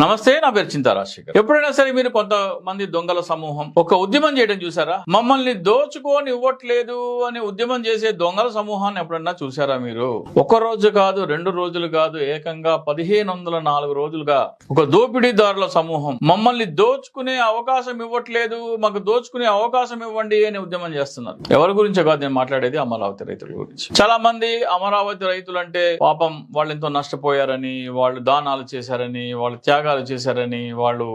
నమస్తే నా పేరు చింతా రాజశేఖర్. ఎప్పుడైనా సరే మీరు కొంతమంది దొంగల సమూహం. ఒక ఉద్యమం చేయడం చూసారా? మమ్మల్ని దోచుకొని ఇవ్వట్లేదు అని ఉద్యమం చేసే దొంగల సమూహాన్ని ఎప్పుడన్నా చూసారా మీరు? ఒక రోజు కాదు రెండు రోజులు కాదు ఏకంగా పదిహేను వందల నాలుగు రోజులుగా ఒక దోపిడీదారుల సమూహం మమ్మల్ని దోచుకునే అవకాశం ఇవ్వట్లేదు మాకు దోచుకునే అవకాశం ఇవ్వండి అని ఉద్యమం చేస్తున్నారు. ఎవరి గురించో కాదు నేను మాట్లాడేది అమరావతి రైతుల గురించి. చాలా మంది అమరావతి రైతులు అంటే పాపం వాళ్ళు ఎంతో నష్టపోయారని వాళ్ళు దానాలు చేశారని వాళ్ళు త్యాగాలు చేశారని వాళ్ళు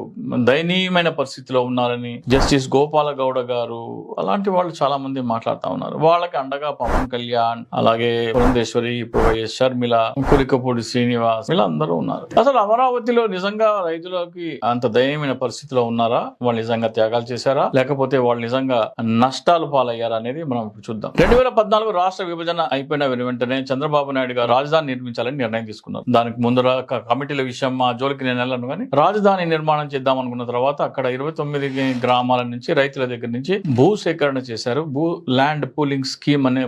దయనీయమైన పరిస్థితిలో ఉన్నారని జస్టిస్ గోపాల గౌడ గారు అలాంటి వాళ్ళు చాలా మంది మాట్లాడుతూ ఉన్నారు. వాళ్ళకి అండగా పవన్ కళ్యాణ్ అలాగే పురంధేశ్వరి ఇప్పుడు వైఎస్ షర్మిల కురికపూడి శ్రీనివాస్ వీళ్ళందరూ ఉన్నారు. అసలు అమరావతిలో నిజంగా రైతులకి అంత దయనీయమైన పరిస్థితిలో ఉన్నారా? వాళ్ళు నిజంగా త్యాగాలు చేశారా? లేకపోతే వాళ్ళు నిజంగా నష్టాలు పాలయ్యారా అనేది మనం ఇప్పుడు చూద్దాం. రెండు వేల పద్నాలుగు రాష్ట్ర విభజన అయిపోయిన వెంటనే చంద్రబాబు నాయుడు గారు రాజధాని నిర్మించాలని నిర్ణయం తీసుకున్నారు. దానికి ముందర కమిటీల విషయం మా జోలికి నేను వెళ్ళను కానీ రాజధాని నిర్మాణం చేద్దాం అనుకున్న తర్వాత అక్కడ ఇరవై తొమ్మిది గ్రామాల నుంచి రైతుల దగ్గర నుంచి భూ సేకరణ చేశారు. భూ ల్యాండ్ పూలింగ్ స్కీమ్ అనే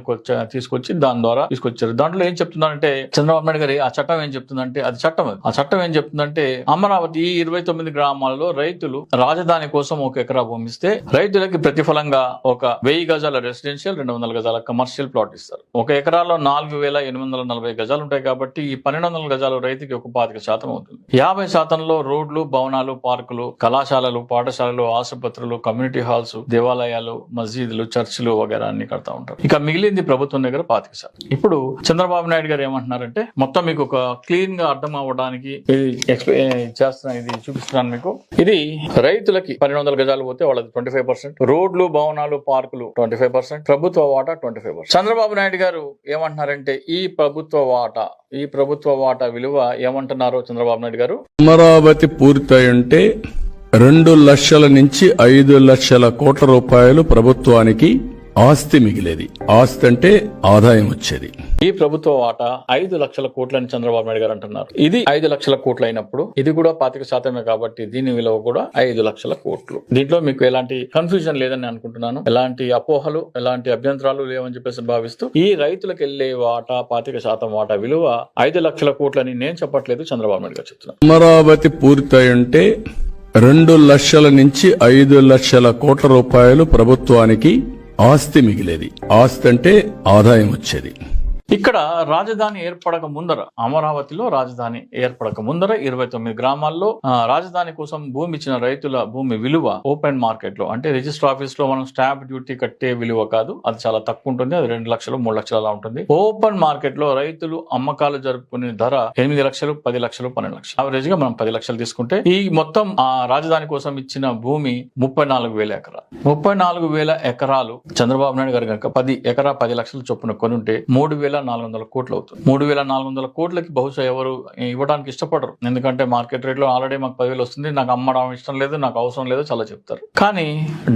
తీసుకొచ్చి దాని ద్వారా తీసుకొచ్చారు. దాంట్లో ఏం చెప్తున్నారంటే చంద్రబాబు నాయుడు గారి ఆ చట్టం ఏం చెప్తుందంటే అది చట్టం అది. ఆ చట్టం ఏం చెప్తుందంటే అమరావతి ఈ ఇరవై తొమ్మిది గ్రామాలలో రైతులు రాజధాని కోసం ఒక ఎకరా భూమి ఇస్తే రైతులకి ప్రతిఫలంగా ఒక వెయ్యి గజాల రెసిడెన్షియల్ రెండు వందల గజాల కమర్షియల్ ప్లాట్ ఇస్తారు. ఒక ఎకరాలో నాలుగు వేల ఎనిమిది వందల నలభై గజాలు ఉంటాయి కాబట్టి ఈ పన్నెండు వందల గజాలు రైతుకి ఒక పాతిక శాతం అవుతుంది. యాభై శాతం శాతంలో రోడ్లు భవనాలు పార్కులు కళాశాలలు పాఠశాలలు ఆసుపత్రులు కమ్యూనిటీ హాల్స్ దేవాలయాలు మసీదులు చర్చిలు వగేరా అన్ని కడతా ఉంటారు. ఇక మిగిలింది ప్రభుత్వం దగ్గర పాతిక శాతం. ఇప్పుడు చంద్రబాబు నాయుడు గారు ఏమంటున్నారంటే మొత్తం మీకు ఒక క్లీన్గా అర్థం అవ్వడానికి ఇది చేస్తున్నాను ఇది చూపిస్తున్నాను మీకు. ఇది రైతులకి పన్నెండు వందల గజాలు పోతే వాళ్ళది ట్వంటీ ఫైవ్ పర్సెంట్. రోడ్లు భవనాలు పార్కులు ట్వంటీ ఫైవ్ పర్సెంట్. ప్రభుత్వ వాటా twenty five percent. Chandrababu Naidu garu ఏమంటున్నారంటే ఈ ప్రభుత్వ వాటా ఈ ప్రభుత్వ వాటా విలువ ఏమంటున్నారు చంద్రబాబు నాయుడు గారు? అమరావతి పూర్తయింటే రెండు లక్షల నుంచి ఐదు లక్షల కోట్ల రూపాయలు ప్రభుత్వానికి ఆస్తి మిగిలేది. ఆస్తి అంటే ఆదాయం వచ్చేది. ఈ ప్రభుత్వ వాటా ఐదు లక్షల కోట్లని చంద్రబాబు నాయుడు గారు అంటున్నారు. ఇది ఐదు లక్షల కోట్లు అయినప్పుడు ఇది కూడా పాతిక శాతమే కాబట్టి దీని విలువ కూడా ఐదు లక్షల కోట్లు. దీంట్లో మీకు ఎలాంటి కన్ఫ్యూజన్ లేదని అనుకుంటున్నాను. ఎలాంటి అపోహలు ఎలాంటి అభ్యంతరాలు లేవని చెప్పేసి భావిస్తూ ఈ రైతులకు వెళ్ళే వాటా పాతిక శాతం వాటా విలువ ఐదు లక్షల కోట్లని నేను చెప్పట్లేదు చంద్రబాబు నాయుడు గారు చెప్తున్నాను అమరావతి పూర్తయింటే రెండు లక్షల నుంచి ఐదు లక్షల కోట్ల రూపాయలు ప్రభుత్వానికి ఆస్తి మిగిలేది. ఆస్తి అంటే ఆదాయం వచ్చేది. ఇక్కడ రాజధాని ఏర్పడక ముందర అమరావతిలో రాజధాని ఏర్పడక ముందర ఇరవై తొమ్మిది గ్రామాల్లో రాజధాని కోసం భూమి ఇచ్చిన రైతుల భూమి విలువ ఓపెన్ మార్కెట్లో అంటే రిజిస్టర్ ఆఫీస్లో మనం స్టాంప్ డ్యూటీ కట్టే విలువ కాదు అది చాలా తక్కువ ఉంటుంది అది రెండు లక్షలు మూడు లక్షలు అలా ఉంటుంది. ఓపెన్ మార్కెట్లో రైతులు అమ్మకాలు జరుపుకునే ధర ఎనిమిది లక్షలు పది లక్షలు పన్నెండు లక్షలు. యావరేజ్గా మనం పది లక్షలు తీసుకుంటే ఈ మొత్తం ఆ రాజధాని కోసం ఇచ్చిన భూమి ముప్పై నాలుగు వేల ఎకరాలు ముప్పై నాలుగు వేల ఎకరాలు చంద్రబాబు నాయుడు గారు కనుక పది ఎకరా పది లక్షలు చొప్పున కొని ఉంటే మూడు వేల నాలుగు వందల కోట్లు అవుతుంది మూడు వేల నాలుగు వందల కోట్లకి బహుశా ఎవరు ఇవ్వడానికి ఇష్టపడరు. ఎందుకంటే మార్కెట్ రేట్లో ఆల్రెడీ మాకు పదివేలు వస్తుంది. నాకు అమ్మడం ఇష్టం లేదు నాకు అవసరం లేదు చాలా చెప్తారు. కానీ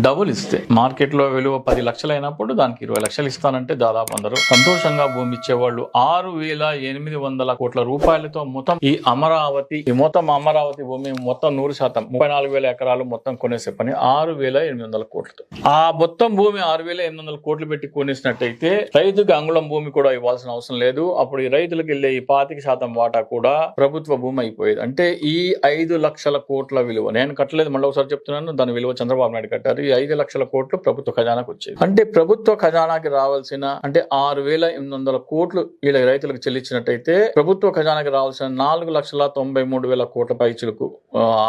డబుల్ ఇస్తే మార్కెట్లో విలువ పది లక్షలు అయినప్పుడు దానికి ఇరవై లక్షలు ఇస్తానంటే దాదాపు అందరూ సంతోషంగా భూమి ఇచ్చేవాళ్ళు. ఆరు వేల ఎనిమిది వందల కోట్ల రూపాయలతో మొత్తం ఈ అమరావతి ఈ మొత్తం అమరావతి భూమి మొత్తం నూరు శాతం ముప్పై నాలుగు వేల ఎకరాలు మొత్తం కొనేసే పని ఆరు వేల ఎనిమిది వందల కోట్లతో. ఆ మొత్తం భూమి ఆరు వేల ఎనిమిది వందల కోట్లు పెట్టి కొనేసినట్టయితే రైతుకి అంగుళం భూమి కూడా ఇవ్వాల్సిన అవసరం లేదు. అప్పుడు ఈ రైతులకు వెళ్ళే ఈ పాతిక శాతం వాటా కూడా ప్రభుత్వ భూమి అయిపోయేది. అంటే ఈ ఐదు లక్షల కోట్ల విలువ నేను కట్టలేదు మళ్ళీ ఒకసారి చెప్తున్నాను. దాని విలువ చంద్రబాబు నాయుడు కట్టారు. ఈ ఐదు లక్షల కోట్లు ప్రభుత్వ ఖజానాకు వచ్చేది అంటే ప్రభుత్వ ఖజానాకి రావాల్సిన అంటే ఆరు వేల ఎనిమిది వందల కోట్లు వీళ్ళ రైతులకు చెల్లించినట్టయితే ప్రభుత్వ ఖజానాకి రావాల్సిన నాలుగు లక్షల తొంభై మూడు వేల కోట్ల పైచులకు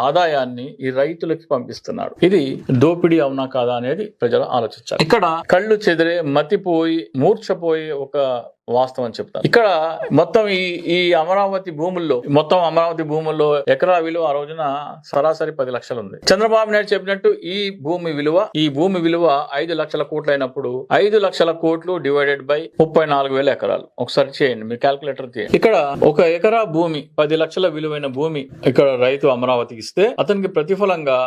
ఆదాయాన్ని ఈ రైతులకి పంపిస్తున్నాడు ఇది దోపిడీ అవునా కాదా అనేది ప్రజలు ఆలోచించాలి. ఇక్కడ కళ్ళు చెదిరే మతిపోయి మూర్ఛపోయే ఒక వాస్తవం చెప్తాను. ఇక్కడ మొత్తం ఈ ఈ అమరావతి భూముల్లో మొత్తం అమరావతి భూముల్లో ఎకరా విలువ ఆ రోజున సరాసరి పది లక్షలు ఉంది చంద్రబాబు నాయుడు చెప్పినట్టు ఈ భూమి విలువ ఈ భూమి విలువ ఐదు లక్షల కోట్లు అయినప్పుడు ఐదు లక్షల కోట్లు డివైడెడ్ బై ముప్పై నాలుగు వేల ఎకరాలు. ఒకసారి చేయండి మీరు క్యాల్కులేటర్ చేయండి ఇక్కడ ఒక ఎకరా భూమి పది లక్షల విలువైన భూమి ఇక్కడ రైతు అమరావతికి ఇస్తే అతనికి ప్రతిఫలంగా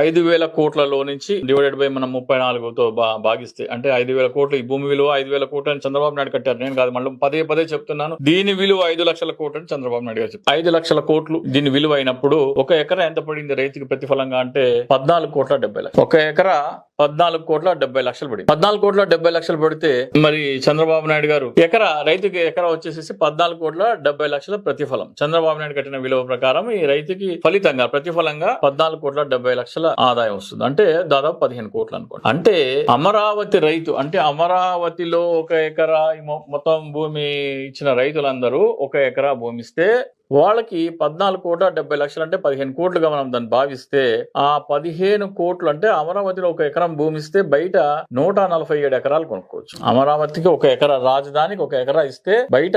ఐదు వేల కోట్లలో నుంచి డివైడెడ్ బై మనం ముప్పై నాలుగుతో బా- భాగిస్తే అంటే ఐదు వేల కోట్లు ఈ భూమి విలువ ఐదు వేల కోట్లు అని చంద్రబాబు నాయుడు కట్టారు. నేను కాదు మళ్ళీ పదే పదే చెప్తున్నాను. దీని విలువ ఐదు లక్షల కోట్లు అని చంద్రబాబు నాయుడు గారు చెప్పారు ఐదు లక్షల కోట్లు దీని విలువ అయినప్పుడు ఒక ఎకరా ఎంత పడింది రైతుకి ప్రతిఫలంగా అంటే పద్నాలుగు కోట్ల డెబ్బై లక్షలు. ఒక ఎకరా పద్నాలుగు కోట్ల డెబ్బై లక్షలు పడింది. పద్నాలుగు కోట్ల డెబ్బై లక్షలు పడితే మరి చంద్రబాబు నాయుడు గారు ఎకరా రైతుకి ఎకరా వచ్చేసేసి పద్నాలుగు కోట్ల డెబ్బై లక్షల ప్రతిఫలం. చంద్రబాబు నాయుడు కట్టిన విలువ ప్రకారం ఈ రైతుకి ఫలితంగా ప్రతిఫలంగా పద్నాలుగు కోట్ల డెబ్బై లక్షల ఆదాయం వస్తుంది. అంటే దాదాపు పదిహేను కోట్లు అనుకోండి. అంటే అమరావతి రైతు అంటే అమరావతిలో ఒక ఎకరా ఈ మొ- మొత్తం భూమి ఇచ్చిన రైతులందరూ ఒక ఎకరా భూమిస్తే వాళ్ళకి పద్నాలుగు కోట్ల డెబ్బై లక్షలు అంటే పదిహేను కోట్లుగా మనం దాన్ని భావిస్తే ఆ పదిహేను కోట్లు అంటే అమరావతిలో ఒక ఎకరం భూమి ఇస్తే బయట నూట నలభై ఏడు ఎకరాలు కొనుక్కోవచ్చు. అమరావతికి ఒక ఎకరా రాజధానికి ఒక ఎకరా ఇస్తే బయట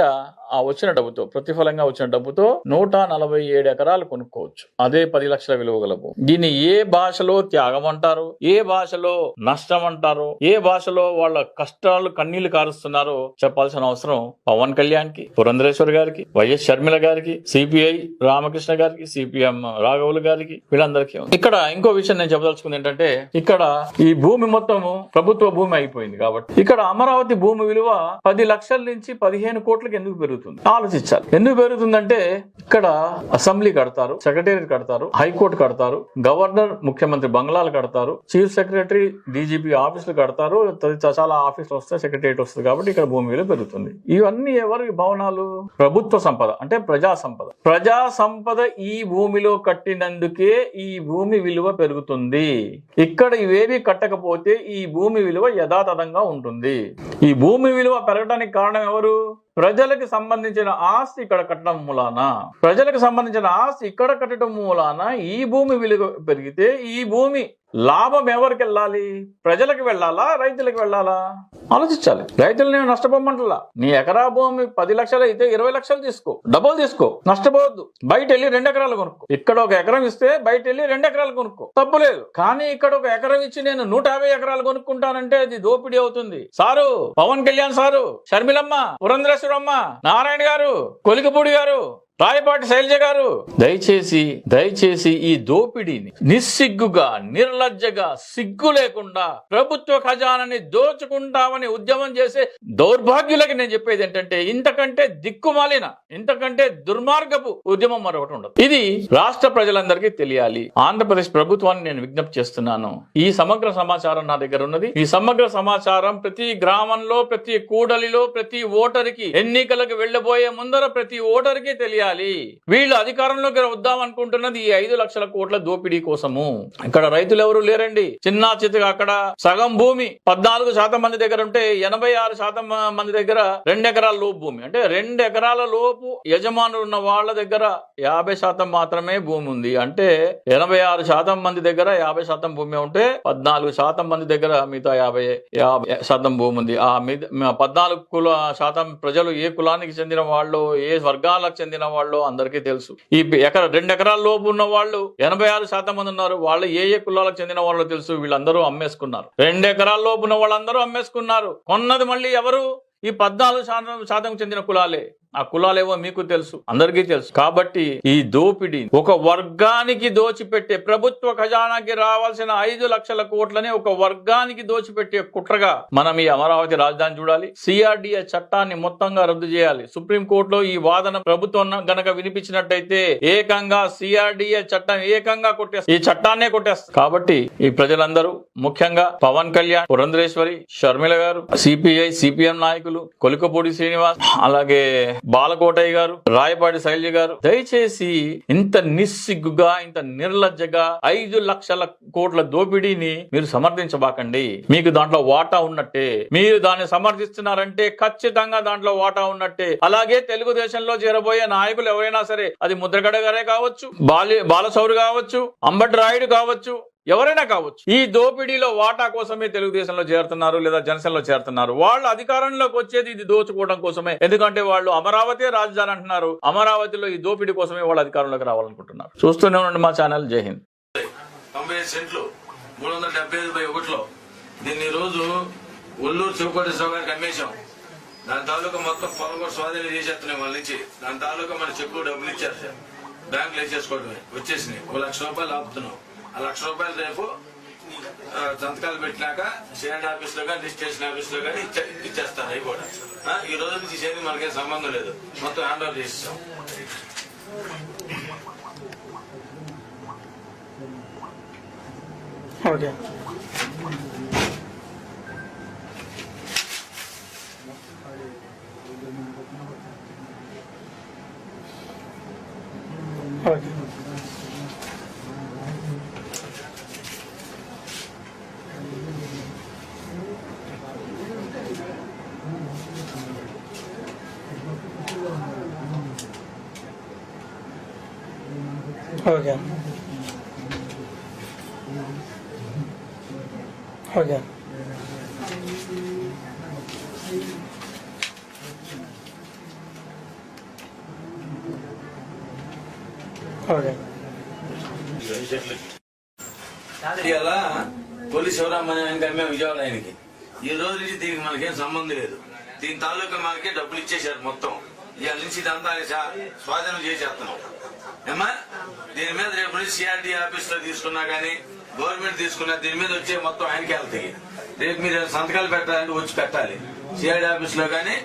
ఆ వచ్చిన డబ్బుతో ప్రతిఫలంగా వచ్చిన డబ్బుతో నూట నలభై ఏడు ఎకరాలు కొనుక్కోవచ్చు. అదే పది లక్షల విలువ గల దీన్ని ఏ భాషలో త్యాగం అంటారు ఏ భాషలో నష్టం అంటారు ఏ భాషలో వాళ్ళ కష్టాలు కన్నీళ్ళు కారుస్తున్నారో చెప్పాల్సిన అవసరం పవన్ కళ్యాణ్కి పురంధరేశ్వర్ గారికి వైఎస్ షర్మిల గారికి సిపిఐ రామకృష్ణ గారికి సిపిఎం రాఘవులు గారికి వీళ్ళందరికీ ఇక్కడ ఇంకో విషయం నేను చెప్పదలుచుకుంది ఏంటంటే ఇక్కడ ఈ భూమి మొత్తము ప్రభుత్వ భూమి అయిపోయింది కాబట్టి. ఇక్కడ అమరావతి భూమి విలువ పది లక్షల నుంచి పదిహేను కోట్లకి ఎందుకు పెరుగుతుంది? ఆలోచించాలి. ఎందుకు పెరుగుతుందంటే ఇక్కడ అసెంబ్లీ కడతారు సెక్రటేరియట్ కడతారు హైకోర్టు కడతారు గవర్నర్ ముఖ్యమంత్రి బంగ్లాలు కడతారు చీఫ్ సెక్రటరీ డీజీపీ ఆఫీసులు కడతారు చాలా ఆఫీసులు వస్తే సెక్రటేరియట్ వస్తుంది కాబట్టి ఇక్కడ భూమి విలువ పెరుగుతుంది. ఇవన్నీ ఎవరి భవనాలు? ప్రభుత్వ సంపద అంటే ప్రజా సంపద. ప్రజా సంపద ఈ భూమిలో కట్టినందుకే ఈ భూమి విలువ పెరుగుతుంది. ఇక్కడ ఇవేవి కట్టకపోతే ఈ భూమి విలువ యథాతథంగా ఉంటుంది. ఈ భూమి విలువ పెరగడానికి కారణం ఎవరు? ప్రజలకు సంబంధించిన ఆస్తి ఇక్కడ కట్టడం మూలాన. ప్రజలకు సంబంధించిన ఆస్తి ఇక్కడ కట్టడం మూలాన ఈ భూమి విలువ పెరిగితే ఈ భూమి లాభం ఎవరికి వెళ్ళాలి? ప్రజలకు వెళ్ళాలా? రైతులకు వెళ్ళాలా? ఆలోచించాలి. రైతులు నేను నష్టపోమంటలా. నీ ఎకరా భూమి పది లక్షలు అయితే ఇరవై లక్షలు తీసుకో. డబ్బులు తీసుకో. నష్టపోవద్దు. బయట వెళ్ళి రెండు ఎకరాలు కొనుక్కో. ఇక్కడ ఒక ఎకరం ఇస్తే బయట వెళ్ళి రెండు ఎకరాలు కొనుక్కో. తప్పు లేదు. కానీ ఇక్కడ ఒక ఎకరం ఇచ్చి నేను నూట యాభై ఎకరాలు కొనుక్కుంటానంటే అది దోపిడీ అవుతుంది. సారు పవన్ కళ్యాణ్ సారు షర్మిలమ్మ పురంధరేశ్వరమ్మ నారాయణ గారు కొలికపూడి గారు. రాయపాటి శైలజ గారు. దయచేసి దయచేసి ఈ దోపిడీని నిస్సిగ్గుగా నిర్లజ్జగా సిగ్గు లేకుండా ప్రభుత్వ ఖజానాని దోచుకుంటామని ఉద్యమం చేసే దౌర్భాగ్యులకి నేను చెప్పేది ఏంటంటే ఇంతకంటే దిక్కుమాలిన ఇంతకంటే దుర్మార్గపు ఉద్యమం మరొకటి ఉండదు. ఇది రాష్ట్ర ప్రజలందరికీ తెలియాలి. ఆంధ్రప్రదేశ్ ప్రభుత్వాన్ని నేను విజ్ఞప్తి చేస్తున్నాను. ఈ సమగ్ర సమాచారం నా దగ్గర ఉన్నది. ఈ సమగ్ర సమాచారం ప్రతి గ్రామంలో ప్రతి కూడలిలో ప్రతి ఓటరికి ఎన్నికలకు వెళ్ళబోయే ముందర ప్రతి ఓటరికి తెలియాలి. వీళ్ళు అధికారంలోకి వద్దాం అనుకుంటున్నది ఈ ఐదు లక్షల కోట్ల దోపిడీ కోసము. ఇక్కడ రైతులు ఎవరు లేరండి. చిన్న చితగా అక్కడ సగం భూమి పద్నాలుగు శాతం మంది దగ్గర ఉంటే ఎనభై ఆరు శాతం మంది దగ్గర రెండు ఎకరాల లోపు భూమి. అంటే రెండు ఎకరాల లోపు యజమానులు ఉన్న వాళ్ళ దగ్గర యాభై శాతం మాత్రమే భూమి ఉంది. అంటే ఎనభై ఆరు శాతం మంది దగ్గర యాభై శాతం భూమి ఉంటే పద్నాలుగు శాతం మంది దగ్గర మిగతా యాభై యాభై శాతం భూమి ఉంది. ఆ మిగతా పద్నాలుగు కుల శాతం ప్రజలు ఏ కులానికి చెందిన వాళ్ళు ఏ వర్గాలకు చెందిన వాళ్ళు అందరికీ తెలుసు. ఈ ఎకర రెండు ఎకరాల లోపు ఉన్న వాళ్ళు ఎనభై ఆరు శాతం మంది ఉన్నారు. వాళ్ళు ఏ ఏ కులాలకు చెందిన వాళ్ళు తెలుసు. వీళ్ళందరూ అమ్మేసుకున్నారు. రెండు ఎకరాల లోపు ఉన్న వాళ్ళందరూ అమ్మేసుకున్నారు. కొన్నది మళ్ళీ ఎవరు? ఈ పద్నాలుగు శాతం శాతం చెందిన కులాలే. ఆ కులాలేవో మీకు తెలుసు అందరికీ తెలుసు. కాబట్టి ఈ దోపిడీ ఒక వర్గానికి దోచిపెట్టే ప్రభుత్వ ఖజానాకి రావాల్సిన ఐదు లక్షల కోట్లని ఒక వర్గానికి దోచిపెట్టే కుట్రగా మనం ఈ అమరావతి రాజధాని చూడాలి. సిఆర్డిఏ చట్టాన్ని మొత్తంగా రద్దు చేయాలి. సుప్రీం కోర్టులో ఈ వాదన ప్రభుత్వం గనక వినిపించినట్టయితే ఏకంగా సిఆర్డిఏ చట్టం ఏకంగా కొట్టేస్తారు ఈ చట్టాన్నే కొట్టేస్తారు కాబట్టి ఈ ప్రజలందరూ ముఖ్యంగా పవన్ కళ్యాణ్ పురంధరేశ్వరి షర్మిల గారు సిపిఐ సిపిఎం నాయకులు కొలికపూడి శ్రీనివాస్ అలాగే బాలకోటయ్య గారు రాయపాటి శైలజ గారు దయచేసి ఇంత నిస్సిగ్గుగా ఇంత నిర్లజ్జగా ఐదు లక్షల కోట్ల దోపిడీని మీరు సమర్థించబాకండి. మీకు దాంట్లో వాటా ఉన్నట్టే. మీరు దాన్ని సమర్థిస్తున్నారంటే ఖచ్చితంగా దాంట్లో వాటా ఉన్నట్టే. అలాగే తెలుగుదేశంలో చేరబోయే నాయకులు ఎవరైనా సరే అది ముద్రగడ గారే కావచ్చు బాలి బాలసౌరు కావచ్చు అంబటి రాయుడు కావచ్చు ఎవరైనా కావచ్చు. ఈ దోపిడీలో వాటా కోసమే తెలుగుదేశంలో చేరుతున్నారు లేదా జనసేనలో చేరుతున్నారు. వాళ్ళు అధికారంలోకి వచ్చేది ఇది దోచుకోవడం కోసమే. ఎందుకంటే వాళ్ళు అమరావతి రాజధాని అంటున్నారు. అమరావతిలో ఈ దోపిడీ కోసమే వాళ్ళు అధికారంలోకి రావాలనుకుంటున్నారు. చూస్తూనే ఉండండి మా ఛానల్. జై హింద్. తొంభై సెంట్లు మూడు వందల డెబ్బై ఐదు బై ఒకటిలో దీన్ని రోజు ఒల్లూరు శివకోటేశ్వర గారికి అమ్మేశాం. దాని తాలూకా మొత్తం పొలం స్వాధీనం చేసేస్తున్నాయి వాళ్ళ నుంచి. దాని తాలూకా మన చెక్కు డబ్బులు ఇచ్చారు సార్ బ్యాంకులు వేసేసుకోవడమే. వచ్చేసినాయి. ఒక లక్ష రూపాయలు ఆపుతున్నాం. లక్ష రూపాయలు రేపు సంతకాలు పెట్టినాక సిఐడి ఆఫీస్లో కానీ రిజిస్ట్రేషన్ ఆఫీస్లో కానీ ఇచ్చేస్తారు అవి కూడా ఈ రోజు నుంచి చేయని మనకేం సంబంధం లేదు. మొత్తం హ్యాండ్ ఓవర్ చేసేసాం. ఓకే. ఓకే ఓకే ఓకే ఇవాళ పోలీస్ శివరామని ఆయనకి విజయవాడ ఆయనకి ఈ రోజు నుంచి దీనికి మనకేం సంబంధం లేదు. దీని తాలూకా మనకి డబ్బులు ఇచ్చేసారు మొత్తం. ఇవాళ నుంచి ఇదంతా స్వాధీనం చేసేస్తున్నాం. ఏమా దీని మీద రేపు నుంచి సిఆర్టీ ఆఫీస్లో తీసుకున్నా గానీ గవర్నమెంట్ తీసుకున్నా దీని మీద వచ్చే మొత్తం ఆయనకి వెళ్తాయి. రేపు మీరు సంతకాలు పెట్టాలంటే వచ్చి పెట్టాలి. సిఆర్టీ ఆఫీస్లో గానీ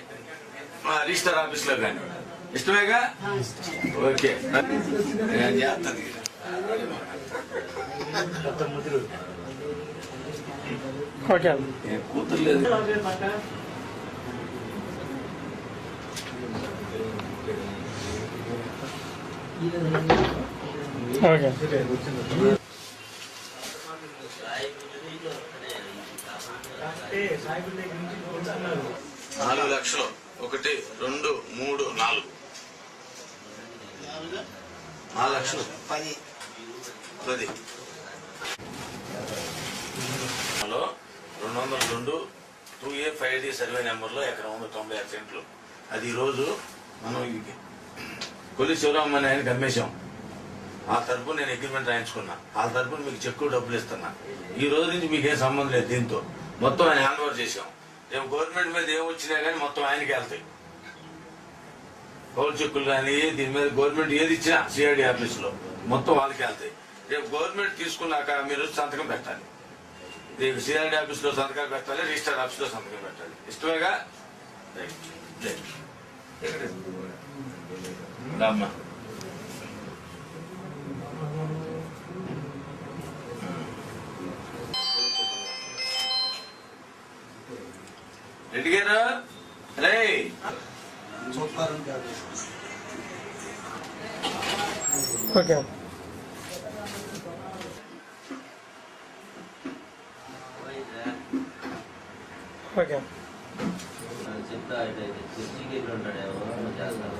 రిజిస్టర్ ఆఫీస్లో గానీ ఇష్టమేగా? ఓకే. కూతురు లేదు. ఓకే నాలుగు లక్షలు. ఒకటి రెండు మూడు నాలుగు. నాలుగు లక్షలు. పది. పది. హలో. రెండు వందల రెండు. Two A five D survey నెంబర్లో ఎకరం వంద తొంభై ఆరు సెంట్లు. అది ఈరోజు మనం ఇది కొలి శివరామ్ అనే ఆయనకి అమ్మేశాం ఆ తరపున నేను అగ్రిమెంట్ రాయించుకున్నా. ఆ తరపున మీకు చెక్కు డబ్బులు ఇస్తున్నా. ఈ రోజు నుంచి మీకు ఏం సంబంధం లేదు దీంతో. మొత్తం ఆయన హ్యాండ్ ఓవర్ చేశాం. రేపు గవర్నమెంట్ మీద ఏం వచ్చినా కానీ మొత్తం ఆయనకి వెళ్తాయి. పౌరు చెక్కులు కానీ దీని మీద గవర్నమెంట్ ఏది ఇచ్చినా సిఐడి ఆఫీస్లో మొత్తం వాళ్ళకి వెళ్తాయి. రేపు గవర్నమెంట్ తీసుకున్నాక మీరు సంతకం పెట్టాలి. రేపు సిఐడి ఆఫీస్లో సంతకాలు పెట్టాలి రిజిస్టర్ ఆఫీస్లో సంతకం పెట్టాలి. ఇష్టమేగా? రైట్. రైట్. రామ్మా. రెడ్డి గారు రే ఓకే ఓకే చెప్తా అయితే కుర్చీకి ఎట్లా ఉంటాడు ఎవరు చేస్తారు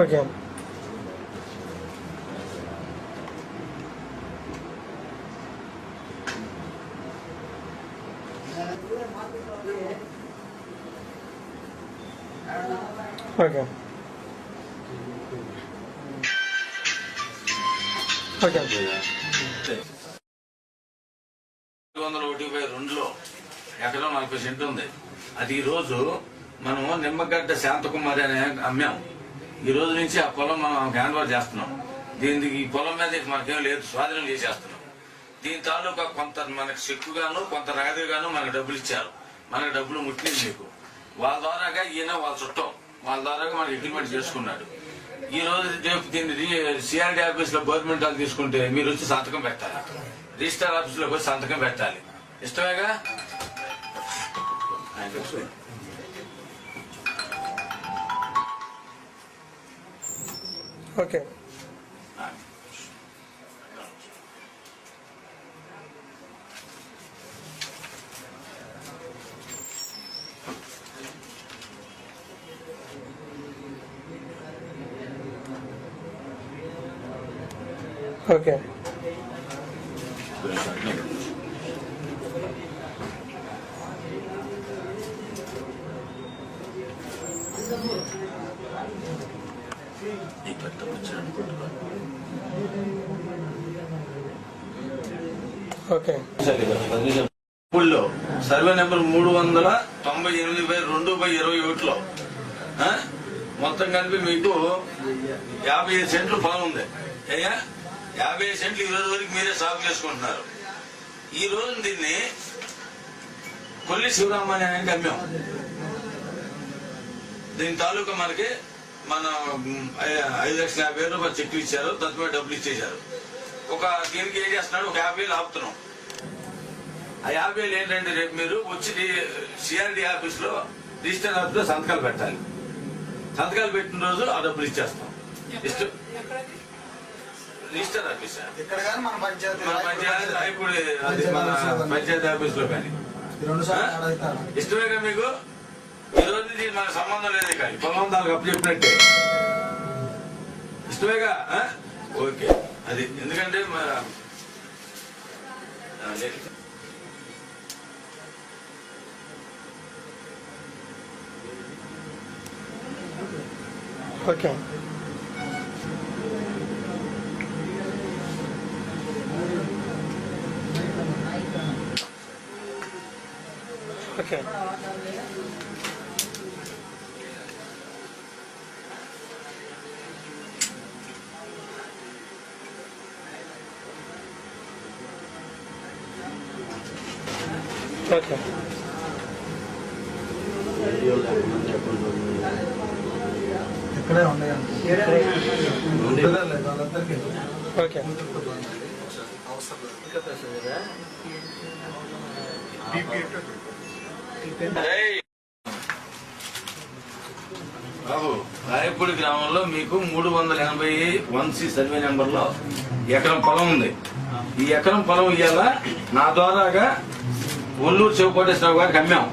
ఓకే ఓకే ఓకే రెండు వందల ఒకటి బై రెండులో ఎకరం నలభై సెంట్లు ఉంది. అది ఈ రోజు మనం నిమ్మగడ్డ శాంతకుమారి అనే అమ్మాం. ఈ రోజు నుంచి ఆ పొలం మనం హ్యాండ్ ఓవర్ చేస్తున్నాం. దీనికి ఈ పొలం మీద మనకేం లేదు స్వాధీనం చేసేస్తున్నాం. దీని తాలూకా కొంత మనకు చెక్కుగాను కొంత నగదుగాను మనకు డబ్బులు ఇచ్చారు. మనకు డబ్బులు ముట్టింది మీకు. వాళ్ళ ద్వారాగా ఈయన వాళ్ళ చుట్టం. వాళ్ళ ద్వారాగా మనకి అగ్రిమెంట్ చేసుకున్నాడు. ఈ రోజు రేపు దీన్ని సిఆర్డీ ఆఫీస్లో గవర్నమెంట్ వాళ్ళు తీసుకుంటే మీరు వచ్చి సంతకం పెట్టాలి. రిజిస్టర్ ఆఫీస్లో వచ్చి సంతకం పెట్టాలి. ఇష్టమేగా. ఓకే ఓకే ఓకే ఊళ్ళో సర్వే నెంబర్ మూడు వందల తొంభై ఎనిమిది బై రెండు బై ఇరవై ఒకటిలో. మొత్తం కలిపి మీకు యాభై ఐదు సెంట్లు పొలం ఉంది. అయ్యా యాభై సెంట్లు ఈ రోజు వరకు మీరే సాగు చేసుకుంటున్నారు. ఈ రోజు దీన్ని కొల్లి శివరామని ఆయనకి అమ్మాం దీని తాలూకా మనకి మన ఐదు లక్షల యాభై వేల రూపాయలు చెక్లు ఇచ్చారు తత్వమే డబ్బులు ఇచ్చేశారు. ఒక దీనికి ఏం చేస్తున్నాడు? ఒక యాభై వేలు ఆపుతున్నాం. ఆ యాభై వేలు ఏంటంటే రేపు మీరు వచ్చి సిఆర్డి ఆఫీస్లో రిజిస్టర్ ఆఫీస్లో సంతకాలు పెట్టాలి. సంతకాలు పెట్టిన రోజు ఆ డబ్బులు ఇచ్చేస్తాం. రిజిస్టర్ ఆఫీస్ ఇక్కడ కానీ మన పంచాయతీ మన పంచాయతీ రాయపూడి అది మన పంచాయతీ ఆఫీస్లో కానీ ఇష్టమేగా మీకు? ఈ రోజు ఇది మనకు సంబంధం లేదు కానీ. పొలందాలకు అప్పు చెప్పినట్టే. ఇష్టమేగా? ఓకే. అది ఎందుకంటే మన. ఓకే. ఓకే ఓకే ఇక్కడే ఉన్నాయండి లేదు వాళ్ళందరికీ ఓకే అవసరం లేదు ఏయ్! బాబు రాయపూడి గ్రామంలో మీకు మూడు వందల ఎనభై వన్ సి సర్వే నెంబర్లో ఎకరం పొలం ఉంది. ఈ ఎకరం పొలం ఇవాళ నా ద్వారాగా ఒల్లూరు చెవుకోటేశ్వరరావు గారికి అమ్మాం.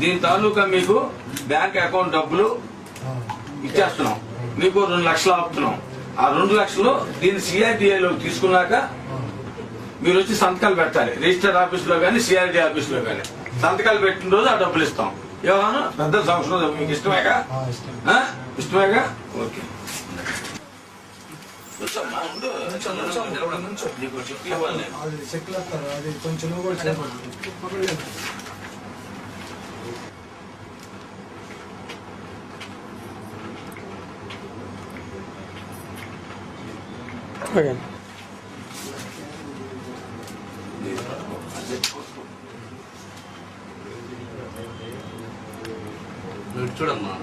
దీని తాలూకా మీకు బ్యాంక్ అకౌంట్ డబ్బులు ఇచ్చేస్తున్నాం. మీకు రెండు లక్షలు ఆపుతున్నాం. ఆ రెండు లక్షలు దీన్ని సిఐటిఐలో తీసుకున్నాక మీరు వచ్చి సంతకాలు పెట్టాలి. రిజిస్టర్ ఆఫీస్లో కానీ సిఆర్డి ఆఫీస్లో కానీ సంతకాలు పెట్టిన రోజు ఆ డబ్బులు ఇస్తాం. ఏమన్నా? పెద్ద సంవత్సరం మీకు ఇష్టమేగా? ఆ? ఇష్టమేగా? ఓకే. కూర్చోమ్మా, చూడమ్మా